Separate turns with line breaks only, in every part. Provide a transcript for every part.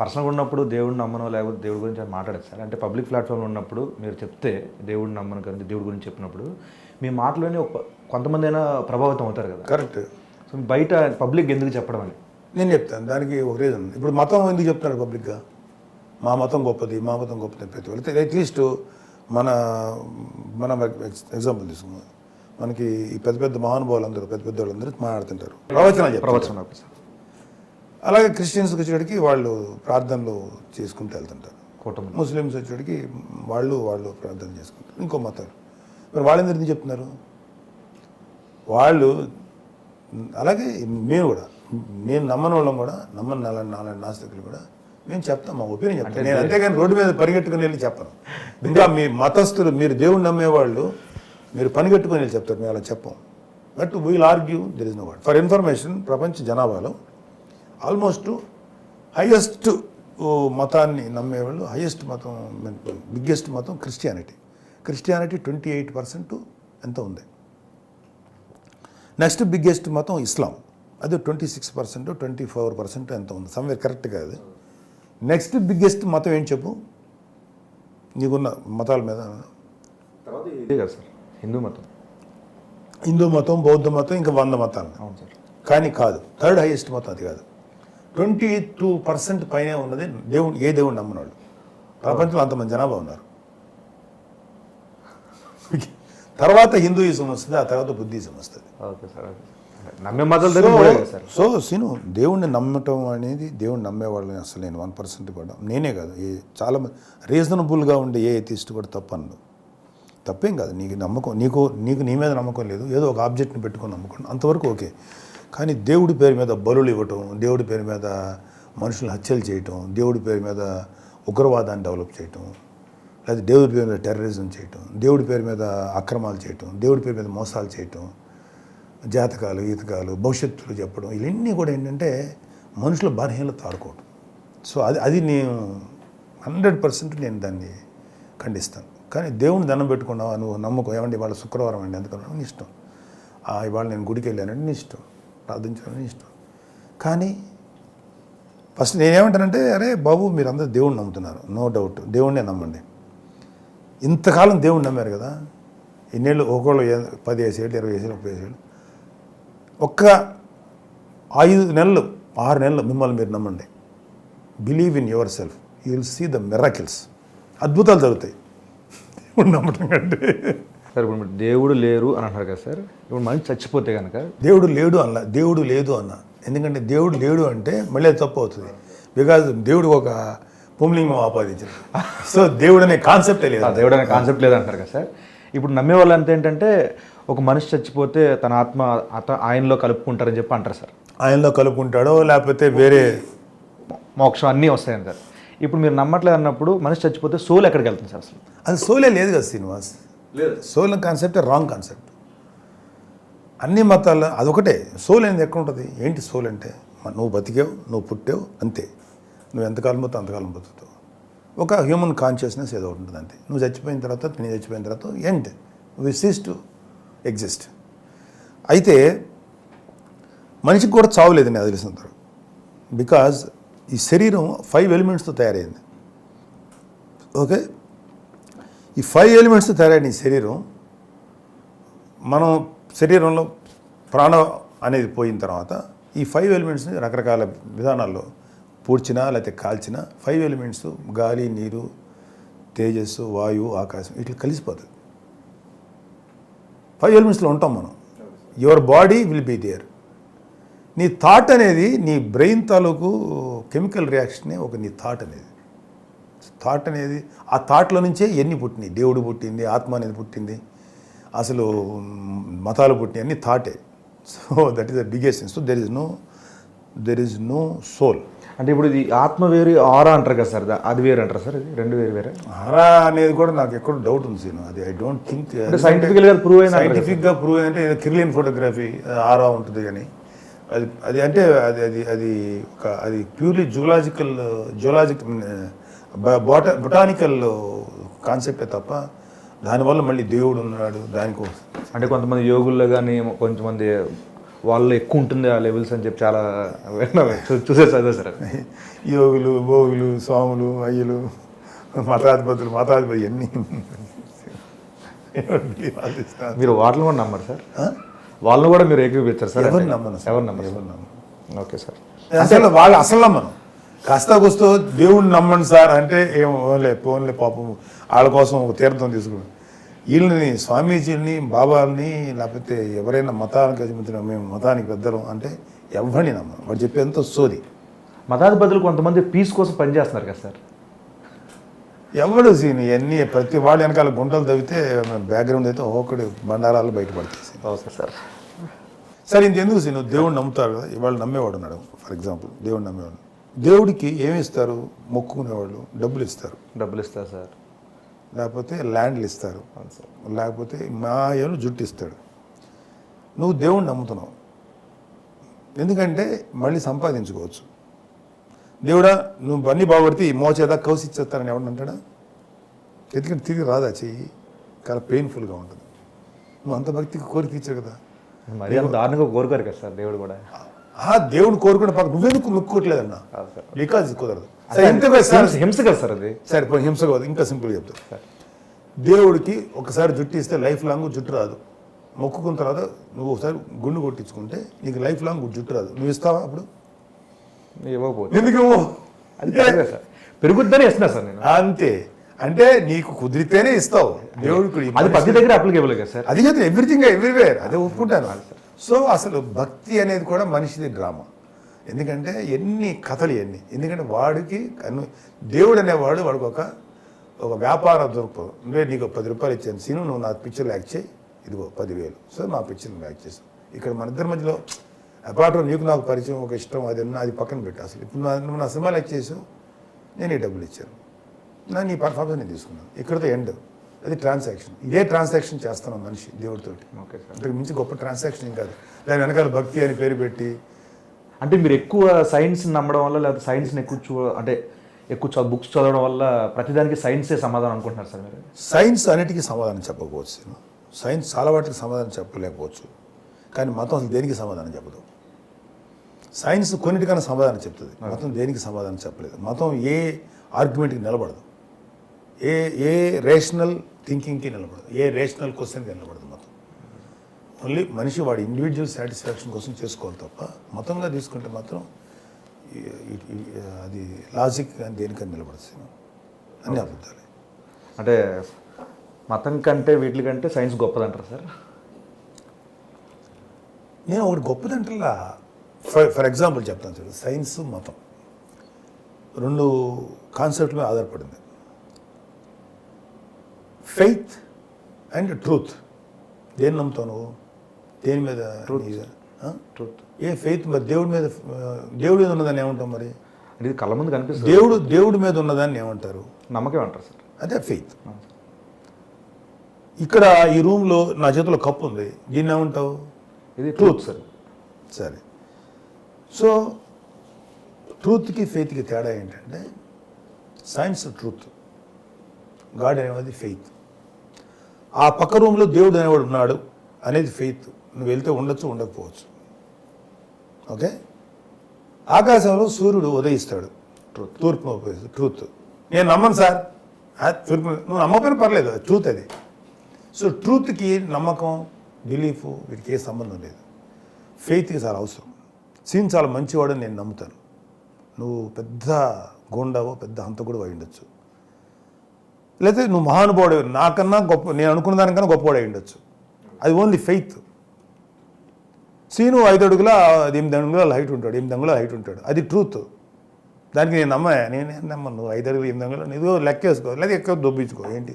పర్సనల్గా ఉన్నప్పుడు దేవుడిని నమ్మనో లేకపోతే దేవుడి గురించి మాట్లాడదు సార్? అంటే పబ్లిక్ ప్లాట్ఫామ్లో ఉన్నప్పుడు మీరు చెప్తే దేవుడిని నమ్మను కానీ దేవుడి గురించి చెప్పినప్పుడు మీ మాటలోనే ఒక కొంతమంది అయినా ప్రభావితం అవుతారు కదా.
కరెక్ట్.
సో బయట పబ్లిక్ ఎందుకు చెప్పడం అని?
నేను చెప్తాను. దానికి ఒక రీజన్ ఇప్పుడు మతం ఎందుకు చెప్తున్నాడు పబ్లిక్గా? మా మతం గొప్పది మా మతం గొప్పది ప్రతి వెళ్తే అట్లీస్ట్ మన మన ఎగ్జాంపుల్ తీసుకుందాం. మనకి ఈ పెద్ద పెద్ద మహానుభావులు అందరూ పెద్ద పెద్ద వాళ్ళందరూ మాట్లాడుతుంటారు. ప్రవచనాలు
ప్రవచనం
అలాగే క్రిస్టియన్స్కి వచ్చేటికి వాళ్ళు ప్రార్థనలు చేసుకుంటూ వెళ్తుంటారు.
కుటుంబం
ముస్లిమ్స్ వచ్చేటికి వాళ్ళు వాళ్ళు ప్రార్థన చేసుకుంటారు. ఇంకో మతాలు మరి వాళ్ళు ఎందుకు చెప్తున్నారు? వాళ్ళు అలాగే మేము కూడా. నేను నమ్మని వాళ్ళం కూడా నమ్మని నాలుగు నాలుగు నాస్తికులు కూడా మేము చెప్తాం మా ఒపీనియన్ చెప్తాను నేను అంతేగాని రోడ్డు మీద పరిగెట్టుకుని వెళ్ళి చెప్పను. ఇంకా మీ మతస్థులు మీరు దేవుణ్ణి నమ్మేవాళ్ళు మీరు పనిగట్టుకుని వెళ్ళి చెప్తారు. మేము అలా చెప్పం. But we'll argue there is no word for information ప్రపంచ జనాభాలో ఆల్మోస్ట్ హైయెస్ట్ మతాన్ని నమ్మేవాళ్ళు హైయెస్ట్ మతం బిగ్గెస్ట్ మతం Christianity. Christianity twenty eight percent ఎంత ఉంది? నెక్స్ట్ బిగ్గెస్ట్ మతం ఇస్లాం. అది twenty six percent twenty four percent ఎంత ఉంది? సమ్వేర్ కరెక్ట్గా అది. నెక్స్ట్ బిగ్గెస్ట్ మతం ఏం చెప్పు? నీకున్న మతాల మీద.
ఇదే కదా సార్ హిందూ మతం.
హిందూ మతం బౌద్ధ మతం ఇంకా వంద మతాలు.
అవును సార్.
కానీ కాదు థర్డ్ హైయెస్ట్ మతం అది కాదు. ట్వంటీ టూ పర్సెంట్ పైనే ఉన్నది దేవుడు ఏ దేవుడు నమ్మనాడు. ప్రపంచంలో అంతమంది జనాభా ఉన్నారు. తర్వాత హిందూయిజం వస్తుంది ఆ తర్వాత బుద్ధిజం వస్తుంది. సో సీను దేవుణ్ణి నమ్మటం అనేది దేవుణ్ణి నమ్మేవాళ్ళని అసలు నేను వన్ పర్సెంట్ కూడా నేనే కాదు ఏ చాలా మంది రీజనబుల్గా ఉండే ఏ ఎథిస్ట్ కూడా తప్పను తప్పేం కాదు నీకు నమ్మకం నీకు నీకు నీ మీద నమ్మకం లేదు ఏదో ఒక ఆబ్జెక్ట్ని పెట్టుకొని నమ్మకం అంతవరకు ఓకే. కానీ దేవుడి పేరు మీద బలులు ఇవ్వటం దేవుడి పేరు మీద మనుషులను హత్యలు చేయటం దేవుడి పేరు మీద ఉగ్రవాదాన్ని డెవలప్ చేయటం లేదా దేవుడి పేరు మీద టెర్రరిజం చేయటం దేవుడి పేరు మీద అక్రమాలు చేయటం దేవుడి పేరు మీద మోసాలు చేయటం జాతకాలు ఈతకాలు భవిష్యత్తులు చెప్పడం ఇవన్నీ కూడా ఏంటంటే మనుషుల బలహీనత ఆడుకోవటం. సో అది అది నేను హండ్రెడ్ పర్సెంట్ నేను దాన్ని ఖండిస్తాను. కానీ దేవుని దండం పెట్టుకున్నావా? నువ్వు నమ్మకం. ఏమండి ఇవాళ శుక్రవారం అండి ఎందుకన్నా నీ ఇష్టం. ఇవాళ నేను గుడికి వెళ్ళానంటే నీ ఇష్టం. ప్రార్థించాలని ఇష్టం. కానీ ఫస్ట్ నేనేమంటానంటే అరే బాబు మీరందరూ దేవుణ్ణి నమ్ముతున్నారు. No doubt. దేవుణ్ణే నమ్మండి. ఇంతకాలం దేవుణ్ణి నమ్మారు కదా. ఇన్నేళ్ళు ఒకళ్ళు ఏ- పది వేసేళ్ళు ఇరవై వేసేళ్ళు ముప్పై వేసేళ్ళు ఒక్క ఐదు నెలలు ఆరు నెలలు మిమ్మల్ని మీరు నమ్మండి. Believe in yourself you will see the miracles అద్భుతాలు జరుగుతాయి. దేవుడు నమ్మటం కంటే.
సార్ ఇప్పుడు దేవుడు లేరు అని అంటారు కదా సార్ ఇప్పుడు మనిషి చచ్చిపోతే కనుక
దేవుడు లేడు అన్న దేవుడు లేదు అన్న. ఎందుకంటే దేవుడు లేడు అంటే మళ్ళీ అది తప్పు అవుతుంది. బికాజ్ దేవుడు ఒక పుంలింగం ఆపాదించారు సో దేవుడు అనే కాన్సెప్టే లేదు
దేవుడు అనే కాన్సెప్ట్ లేదంటారు కదా సార్. ఇప్పుడు నమ్మే వాళ్ళు అంతా ఏంటంటే ఒక మనిషి చచ్చిపోతే తన ఆత్మ అత ఆయనలో కలుపుకుంటారని చెప్పి అంటారు సార్.
ఆయనలో కలుపుకుంటాడో లేకపోతే వేరే
మోక్షం అన్నీ వస్తాయని సార్. ఇప్పుడు మీరు నమ్మట్లేదు అన్నప్పుడు మనిషి చచ్చిపోతే సోల్ ఎక్కడికి వెళ్తుంది సార్ అసలు?
అది సోలే లేదు కదా Srinivas. Soul concept wrong concept. అన్ని మతాల్లో అదొకటే. సోల్ అనేది ఎక్కడ ఉంటుంది ఏంటి సోల్ అంటే? నువ్వు బతికావు నువ్వు పుట్టావు అంతే. నువ్వు ఎంతకాలం పోతావు అంతకాలం బతుకుతావు. ఒక హ్యూమన్ కాన్షియస్నెస్ ఏదో ఒకటి ఉంటుంది అంతే. నువ్వు చచ్చిపోయిన తర్వాత నేను చచ్చిపోయిన తర్వాత and we cease to exist అయితే మనిషికి కూడా చావులేదు నాకు తెలిసినంత బికాజ్ ఈ శరీరం ఫైవ్ ఎలిమెంట్స్తో తయారైంది. ఓకే ఈ ఫైవ్ ఎలిమెంట్స్ తయారైన ఈ శరీరం. మనం శరీరంలో ప్రాణం అనేది పోయిన తర్వాత ఈ ఫైవ్ ఎలిమెంట్స్ని రకరకాల విధానాల్లో పూడ్చినా లేకపోతే కాల్చినా ఫైవ్ ఎలిమెంట్స్ గాలి నీరు తేజస్సు వాయువు ఆకాశం ఇట్లా కలిసిపోతుంది ఫైవ్ ఎలిమెంట్స్లో ఉంటాం మనం. Your body will be there నీ థాట్ అనేది నీ బ్రెయిన్ తాలూకు కెమికల్ రియాక్షనే ఒక నీ థాట్ అనేది. థాట్ అనేది ఆ థాట్లో నుంచే ఎన్ని పుట్టినాయి? దేవుడు పుట్టింది ఆత్మ అనేది పుట్టింది. అసలు మతాలు పుట్టినాయి అన్ని థాటే so that is the biggest so there is no there is no soul
అంటే ఇప్పుడు ఇది ఆత్మ వేరు ఆరా అంటారు కదా సార్? అది వేరు అంటారు సార్ ఇది? రెండు వేరు వేరే?
హరా అనేది కూడా నాకు ఎక్కడ డౌట్ ఉంది సీను అది ఐ డోంట్ థింక్
అంటే scientifically గా prove అయిన
సైంటిఫిక్గా ప్రూవ్ అంటే కిర్లియన్ ఫోటోగ్రఫీ ఆరా ఉంటుంది కానీ. అది అది అంటే అది అది అది ఒక అది ప్యూర్లీ జూలాజికల్ జూలాజిక్ బొట బొటానికల్ కాన్సెప్టే తప్ప దానివల్ల మళ్ళీ దేవుడు ఉన్నాడు దానికోసం
అంటే కొంతమంది యోగుల్లో కానీ కొంతమంది వాళ్ళు ఎక్కువ ఉంటుంది ఆ లెవెల్స్ అని చెప్పి చాలా చూసే చదివా సార్.
యోగులు భోగులు స్వాములు అయ్యలు మతాధిపతులు మతాధిపతి అన్నీ.
మీరు వాళ్ళని కూడా నమ్మరు సార్? వాళ్ళని కూడా మీరు ఏకీపించారు సార్
ఎవరు నమ్మను సార్.
ఎవరు నమ్మరు
ఎవరు
సార్?
నమ్మను.
ఓకే సార్
అసలు వాళ్ళు అసలు నమ్మను కాస్త కూస్తో దేవుడిని నమ్మండి సార్ అంటే ఏం ఓన్లే పోన్లే పాపం. వాళ్ళ కోసం ఒక తీర్థం తీసుకుని వీళ్ళని స్వామీజీని బాబాల్ని లేకపోతే ఎవరైనా మతానికి అధిపతిని మేము మతానికి పెద్దలం అంటే ఎవరిని నమ్మను వాడు చెప్పేంత సోది.
మతాధిపతులు కొంతమంది పీస్ కోసం పనిచేస్తున్నారు కదా సార్.
ఎవడు సీన్ ఇవన్నీ ప్రతి వాడు వెనకాల గుంటలు తవ్వితే బ్యాక్గ్రౌండ్ అయితే ఒకటి బండారాలు బయటపడతాయి
ఓకే సార్.
సరే ఇంకెందుకు సీను? దేవుడు నమ్ముతారు కదా. ఇవాళ నమ్మేవాడు ఉన్నాడు. ఫర్ ఎగ్జాంపుల్ దేవుడు నమ్మేవాడు. దేవుడికి ఏమి ఇస్తారు మొక్కుకునేవాళ్ళు డబ్బులు ఇస్తారు.
డబ్బులు ఇస్తారు సార్.
లేకపోతే ల్యాండ్లు ఇస్తారు. లేకపోతే మాయలు జుట్టు ఇస్తాడు. నువ్వు దేవుణ్ణి నమ్ముతున్నావు. ఎందుకంటే మళ్ళీ సంపాదించుకోవచ్చు. దేవుడా నువ్వు బన్నీ బాగుపడితే ఈ మోచేదా కౌసి ఇచ్చేస్తారని ఎవడు అంటాడా? ఎందుకంటే తిరిగి రాదా చెయ్యి? చాలా పెయిన్ఫుల్గా ఉంటుంది. నువ్వు అంత భక్తికి కోరిక తీర్చావు కదా.
మరి దారుణంగా కోరుకోరు కదా సార్ దేవుడు కూడా.
ఆ దేవుడు కోరుకునే పక్క నువ్వెందుకు
సార్.
బికాజ్ కుదరదు. సరే సార్
హింస- కదా సార్ అది?
సరే హింస కాదు ఇంకా సింపుల్గా చెప్తా. దేవుడికి ఒకసారి జుట్టు ఇస్తే లైఫ్ లాంగ్ జుట్టు రాదు. మొక్కుకున్న తర్వాత నువ్వు ఒకసారి గుండు కొట్టించుకుంటే నీకు లైఫ్ లాంగ్ జుట్టు రాదు. నువ్వు ఇస్తావా అప్పుడు?
సార్. పెరుగుద్దని ఇస్తున్నా సార్ నేను.
అంతే. అంటే నీకు కుదిరితేనే ఇస్తావు. దేవుడికి
అది
మనిషి-
పది దగ్గర అప్లికేబుల్ కదా సార్.
అది కాదు ఎవ్రీథింగ్ ఎవ్రీవేర్ అదే ఒప్పుకుంటాను. సో అసలు భక్తి అనేది కూడా మనిషిది డ్రామా. ఎందుకంటే ఎన్ని కథలు ఎన్ని ఎందుకంటే వాడికి కన్ను దేవుడు అనేవాడు వాడికి ఒక ఒక వ్యాపార దొరుకుతుంది అంటే నీకు పది రూపాయలు ఇచ్చాను సీను నువ్వు నా పిక్చర్లు యాక్ట్ చేయి ఇదిగో పదివేలు. సో నా పిక్చర్ని యాక్ట్ చేసాను ఇక్కడ మన ఇద్దరి మధ్యలో అపార్ట్ నీకు నాకు పరిచయం ఒక ఇష్టం అది ఉన్నా అది పక్కన పెట్టు. అసలు ఇప్పుడు నువ్వు నా సినిమాలు యాక్ట్ చేసావు నేను ఈ డబ్బులు ఇచ్చాను. నా నీ పర్ఫార్మెన్స్ నేను తీసుకున్నాను. ఇక్కడతో ఎండ్. అది ట్రాన్సాక్షన్ ఇదే ట్రాన్సాక్షన్ చేస్తున్నాం మనిషి దేవుడితోటి. అంతకు మించి గొప్ప ట్రాన్సాక్షన్ ఏం కాదు. దాని వెనకాల భక్తి అని పేరు పెట్టి
అంటే మీరు ఎక్కువ సైన్స్ నమ్మడం వల్ల లేకపోతే సైన్స్ని ఎక్కువ చూ అంటే ఎక్కువ చదువు బుక్స్ చదవడం వల్ల ప్రతిదానికి సైన్సే సమాధానం అనుకుంటున్నారు సార్ మీరు?
సైన్స్ అన్నిటికీ సమాధానం చెప్పకపోవచ్చు నేను. సైన్స్ చాలా వాటికి సమాధానం చెప్పలేకపోవచ్చు. కానీ మతం అసలు దేనికి సమాధానం చెప్పదు. సైన్స్ కొన్నిటికన్నా సమాధానం చెప్తుంది. మతం దేనికి సమాధానం చెప్పలేదు. మతం ఏ ఆర్గ్యుమెంట్కి నిలబడదు. ఏ ఏ రేషనల్ థింకింగ్కి నిలబడదు. ఏ రేషనల్ క్వశ్చన్కి నిలబడదు మతం ఓన్లీ మనిషి వాడి ఇండివిజువల్ సాటిస్ఫాక్షన్ కోసం చేసుకోవాలి తప్ప మతంగా తీసుకుంటే మాత్రం అది లాజిక్ కానీ దేనికని నిలబడదు అన్ని అబద్ధాలే.
అంటే మతం కంటే వీటి కంటే సైన్స్ గొప్పదంటారు సార్?
నేను ఒకటి గొప్పదంటలా ఫర్ ఫర్ ఎగ్జాంపుల్ చెప్తాను చూడు. సైన్స్ మతం. రెండు కాన్సెప్ట్ మీద ఆధారపడింది. ఫెయిత్ అండ్ ట్రూత్ దేని నమ్ముతావు నువ్వు? దేని మీద?
ట్రూత్
ఏ ఫెయిత్ మరి దేవుడి మీద దేవుడి మీద ఉన్నదాన్ని ఏమంటాం మరి?
అంటే ఇది కళ్ళ ముందు కనిపిస్తుంది.
దేవుడు దేవుడి మీద ఉన్నదాన్ని ఏమంటారు?
నమ్మకం అంటారు సార్.
అదే ఫెయిత్ ఇక్కడ ఈ రూమ్లో నా చేతిలో కప్పు ఉంది. దీన్ని ఏమంటావు?
ఇది ట్రూత్ సార్.
సరే. సో ట్రూత్కి ఫెయిత్కి తేడా ఏంటంటే సైన్స్ ట్రూత్ గాడ్ అనేది ఫెయిత్ ఆ పక్క రూమ్లో దేవుడు అనేవాడు ఉన్నాడు అనేది ఫెయిత్ నువ్వు వెళ్తే ఉండొచ్చు ఉండకపోవచ్చు. ఓకే? ఆకాశంలో సూర్యుడు ఉదయిస్తాడు. ట్రూత్ తూర్పు ట్రూత్ నేను నమ్మను సార్. తూర్పు నువ్వు నమ్మకపోయినా పర్లేదు ట్రూత్ అది. సో ట్రూత్కి నమ్మకం బిలీఫ్ వీటికి ఏ సంబంధం లేదు. ఫెయిత్కి చాలా అవసరం. సీన్ చాలా మంచివాడని నేను నమ్ముతాను. నువ్వు పెద్ద గోండావో పెద్ద హంతకుడు అయి ఉండొచ్చు. లేకపోతే నువ్వు మహానుభావుడు నాకన్నా గొప్ప నేను అనుకున్న దానికన్నా గొప్పవాడు ఉండొచ్చు. అది ఓన్లీ ఫెయిత్. సీను ఐదు అడుగుల అది ఎనిమిది అడుగుల హైట్ ఉంటాడు ఎనిమిది అంగుళాల హైట్ ఉంటాడు. అది ట్రూత్. దానికి నేను నమ్మ నేనేం నమ్మను నువ్వు ఐదు అడుగులు ఎనిమిది అంగుళాలు ఇదిగో లెక్కేసుకో లేదా ఎక్కువ దొబ్బించుకో ఏంటి?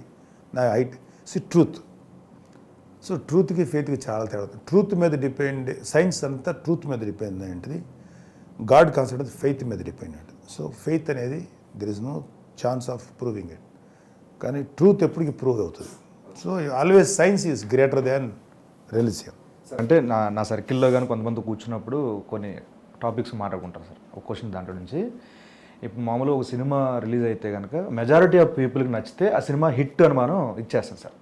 నా హైట్. సి ట్రూత్. సో ట్రూత్కి ఫెయిత్కి చాలా తేడా ట్రూత్ మీద డిపెండ్ సైన్స్ అంతా ట్రూత్ మీద డిపెండ్ ఏంటిది గాడ్ కాన్సెప్ట్ అది ఫెయిత్ మీద డిపెండ్ ఉంటుంది సో ఫెయిత్ అనేది there is no chance of proving it కానీ ట్రూత్ ఎప్పటికీ ప్రూవ్ అవుతుంది. So always science is greater than religion.
అంటే నా నా సర్కిల్లో కానీ కొంతమంది కూర్చున్నప్పుడు కొన్ని టాపిక్స్ మాట్లాడుకుంటారు సార్. ఒక క్వశ్చన్ దాంట్లో నుంచి. ఇప్పుడు మామూలుగా ఒక సినిమా రిలీజ్ అయితే కనుక మెజారిటీ ఆఫ్ పీపుల్కి నచ్చితే ఆ సినిమా హిట్ అని మనం ఇచ్చేస్తాం సార్.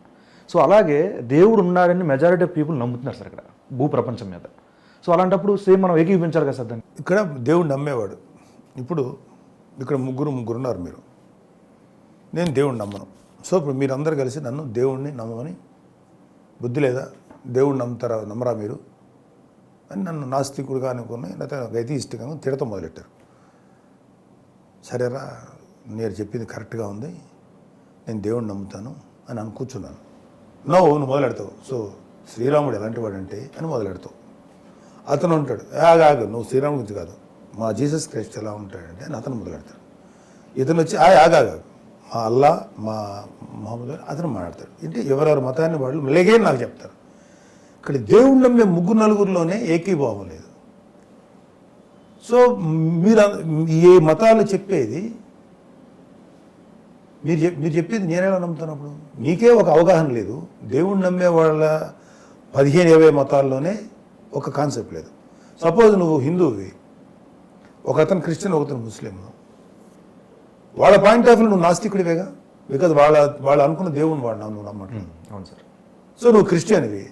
సో అలాగే దేవుడు ఉన్నాడని మెజారిటీ ఆఫ్ పీపుల్ నమ్ముతున్నారు సార్ ఇక్కడ భూ ప్రపంచం మీద. సో అలాంటప్పుడు సేమ్ మనం ఏకీపించాలి కదా సార్ దాన్ని.
ఇక్కడ దేవుడు నమ్మేవాడు. ఇప్పుడు ఇక్కడ ముగ్గురు ముగ్గురు ఉన్నారు మీరు. నేను దేవుడిని నమ్మను. సో ఇప్పుడు మీరందరూ కలిసి నన్ను దేవుణ్ణి నమ్మని బుద్ధి లేదా? దేవుడిని నమ్ముతారా? నమ్మరా మీరు? అని నన్ను నాస్తికుడుగా అనుకుని లేకపోతే గైతీష్టిగా తిడతాం మొదలెట్టారు. సరేరా నేను చెప్పింది కరెక్ట్గా ఉంది. నేను దేవుడిని నమ్ముతాను అని అని కూర్చున్నాను. నవ్వు నువ్వు మొదలెడతావు. సో శ్రీరాముడు ఎలాంటి వాడంటే అని మొదలెడతావు. అతను ఉంటాడు. ఆగాగు నువ్వు శ్రీరాముడి గురించి కాదు. మా జీసస్ క్రైస్ట్ ఎలా ఉంటాడంటే అని అతను మొదలెడతాడు. ఇతను వచ్చి ఆ మా అల్లా మా మహమ్మద్ అతను మాట్లాడతాడు అంటే ఎవరెవరి మతాన్ని వాళ్ళు మళ్ళీ నాకు చెప్తారు. ఇక్కడ దేవుళ్ళ నమ్మే ముగ్గురు నలుగురిలోనే ఏకీభావం లేదు. సో మీరు ఏ మతాలు చెప్పేది మీరు మీరు చెప్పేది నేనేలా నమ్ముతున్నప్పుడు మీకే ఒక అవగాహన లేదు. దేవుణ్ణి నమ్మే వాళ్ళ పదిహేను ఇరవై మతాల్లోనే ఒక కాన్సెప్ట్ లేదు. సపోజ్ నువ్వు హిందువువి. ఒక అతను క్రిస్టియన్ ఒకతను ముస్లిం వాళ్ళ పాయింట్ ఆఫ్ వ్యూ నువ్వు నాస్తికుడివేగా? బికాజ్ వాళ్ళ వాళ్ళు అనుకున్న దేవుని వాడు నువ్వు నమ్మట్లేదు
అవును సార్.
సో నువ్వు క్రిస్టియన్వి.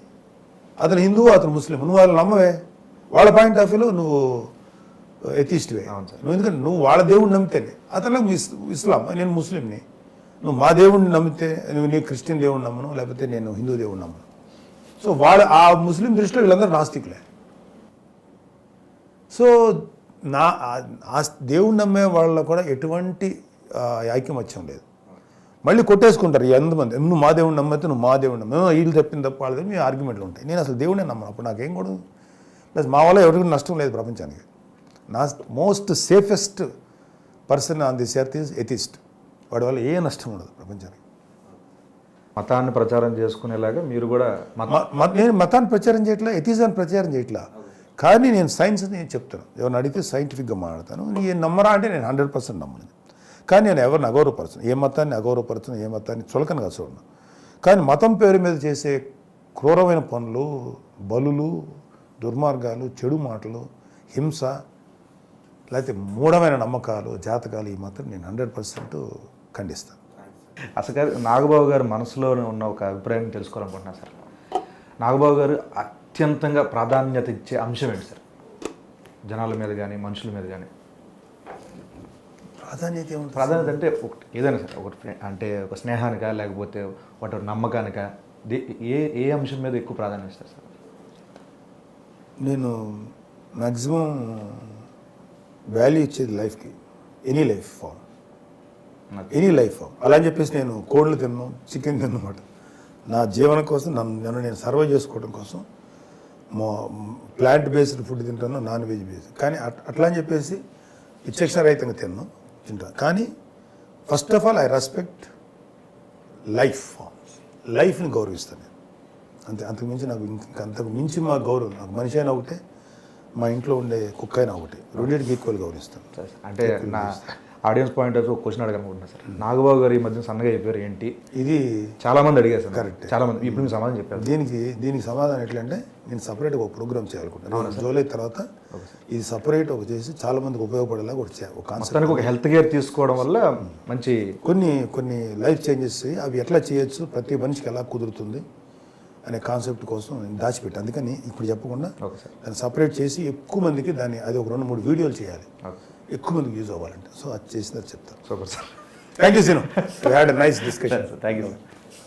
అతను హిందువు అతను ముస్లిం. నువ్వు వాళ్ళు నమ్మవే. వాళ్ళ పాయింట్ ఆఫ్ వ్యూలో నువ్వు ఎథిస్ట్వే.
అవును సార్.
నువ్వు ఎందుకంటే నువ్వు వాళ్ళ దేవుడిని నమ్మితేనే. అతను ఇస్ ఇస్లాం. నేను ముస్లింని. నువ్వు మా దేవుడిని నమ్మితే నువ్వు నీ క్రిస్టియన్ దేవుడిని నమ్మను లేకపోతే నేను హిందూ దేవుడిని నమ్మను. సో వాళ్ళ ఆ ముస్లిం దృష్టిలో వీళ్ళందరూ నాస్తికులే. సో నా దేవుడిని నమ్మే వాళ్ళలో కూడా ఎటువంటి ఆ, ఐకమత్యం లేదు మళ్ళీ కొట్టేసుకుంటారు ఎంతమంది నువ్వు మా దేవుడిని నమ్మితే నువ్వు మా దేవుడిని నమ్మ. వీళ్ళు చెప్పింది తప్ప వాళ్ళది మీ ఆర్గ్యుమెంట్లు ఉంటాయి. నేను అసలు దేవుడిని నమ్మను. అప్పుడు నాకేం కూడా ప్లస్ మా వల్ల ఎవరికి నష్టం లేదు ప్రపంచానికి. నా most safest person on this earth is atheist వాడి వల్ల ఏ నష్టం ఉండదు ప్రపంచానికి.
మతాన్ని ప్రచారం చేసుకునేలాగా మీరు కూడా
నేను మతాన్ని ప్రచారం చేయట్లా ఎథిజాన్ని ప్రచారం చేయట్లా. కానీ నేను సైన్స్ నేను చెప్తాను ఎవరిని అడిగితే సైంటిఫిక్గా మాట్లాడతాను. నేను నమ్మరా అంటే నేను హండ్రెడ్ పర్సెంట్ నమ్మను. కానీ నేను ఎవరిని అగౌరవపరచను. ఏ మతాన్ని అగౌరవపరచను ఏ మతాన్ని చులకనగా చూడను. కానీ మతం పేరు మీద చేసే క్రూరమైన పనులు బలులు దుర్మార్గాలు చెడు మాటలు హింస లేకపోతే మూఢమైన నమ్మకాలు జాతకాలు ఈ మాత్రం నేను హండ్రెడ్ పర్సెంట్ ఖండిస్తాను.
అసలు కాదు, నాగబాబు గారి మనసులో ఉన్న ఒక అభిప్రాయం తెలుసుకోవాలనుకుంటున్నా సార్. నాగబాబు గారు అత్యంతంగా ప్రాధాన్యత ఇచ్చే అంశం ఏంటి సార్? జనాల మీద కానీ మనుషుల మీద కానీ
ప్రాధాన్యత ఏముంటుంది
ప్రాధాన్యత అంటే ఒకటి ఏదైనా సరే ఒకటి అంటే ఒక స్నేహానికా లేకపోతే ఒకటి నమ్మకానికా ఏ ఏ అంశం మీద ఎక్కువ ప్రాధాన్యత ఇస్తారు సార్?
నేను మ్యాక్సిమం వాల్యూ ఇచ్చేది లైఫ్కి any life form. Any life form. అలా అని చెప్పేసి నేను కోళ్ళు తిన్నాను చికెన్ తిన్నమాట నా జీవనం కోసం నన్ను నన్ను నేను సర్వైవ్ చేసుకోవడం కోసం మా ప్లాంట్ బేస్డ్ ఫుడ్ తింటాను నాన్ వెజ్ బేస్డ్. కానీ అట్- అట్లా అని చెప్పేసి విచక్షణరహితంగా తిన్నాను తింటాను కానీ first of all I respect life forms లైఫ్ని గౌరవిస్తాను నేను. అంతే అంతకు మించి నాకు ఇంక అంతకు మించి మా గౌరవం నాకు మనిషి అయినా ఒకటే మా ఇంట్లో ఉండే కుక్క అయినా ఒకటి. రెండింటికి ఈక్వల్ గౌరవిస్తాను.
అంటే నా ఆడియన్స్ పాయింట్ ఆఫ్ ఒక క్వశ్చన్ అడగనుకుంటున్నా సార్. నాగబాబు గారు ఈ మధ్య సన్నగా చెప్పారు ఏంటి?
ఇది
చాలా మంది అడిగారు సార్
Correct.
చాలా మంది ఇప్పుడు మీకు సమాధానం చెప్పారు.
దీనికి దీనికి సమాధానం ఎట్లంటే నేను సపరేట్గా ఒక ప్రోగ్రామ్ చేయాలనుకుంటున్నాను జూలై తర్వాత ఇది సపరేట్ ఒక చేసి చాలా మందికి ఉపయోగపడేలా ఒక ఒక కాన్సెప్ట్
ఒక హెల్త్ కేర్ తీసుకోవడం వల్ల మంచి
కొన్ని కొన్ని లైఫ్ చేంజెస్ అవి ఎట్లా చేయొచ్చు ప్రతి మనిషికి ఎలా కుదురుతుంది అనే కాన్సెప్ట్ కోసం నేను దాచిపెట్టాను. అందుకని ఇప్పుడు చెప్పకుండా దాన్ని సపరేట్ చేసి ఎక్కువ మందికి దాన్ని అది ఒక రెండు మూడు వీడియోలు చేయాలి. ఎక్కువ మందికి యూజ్ అవ్వాలంటే. సో అది చేసిందని చెప్తాను.
Super sir.
Thank you Seenu had nice discussion
thank you sir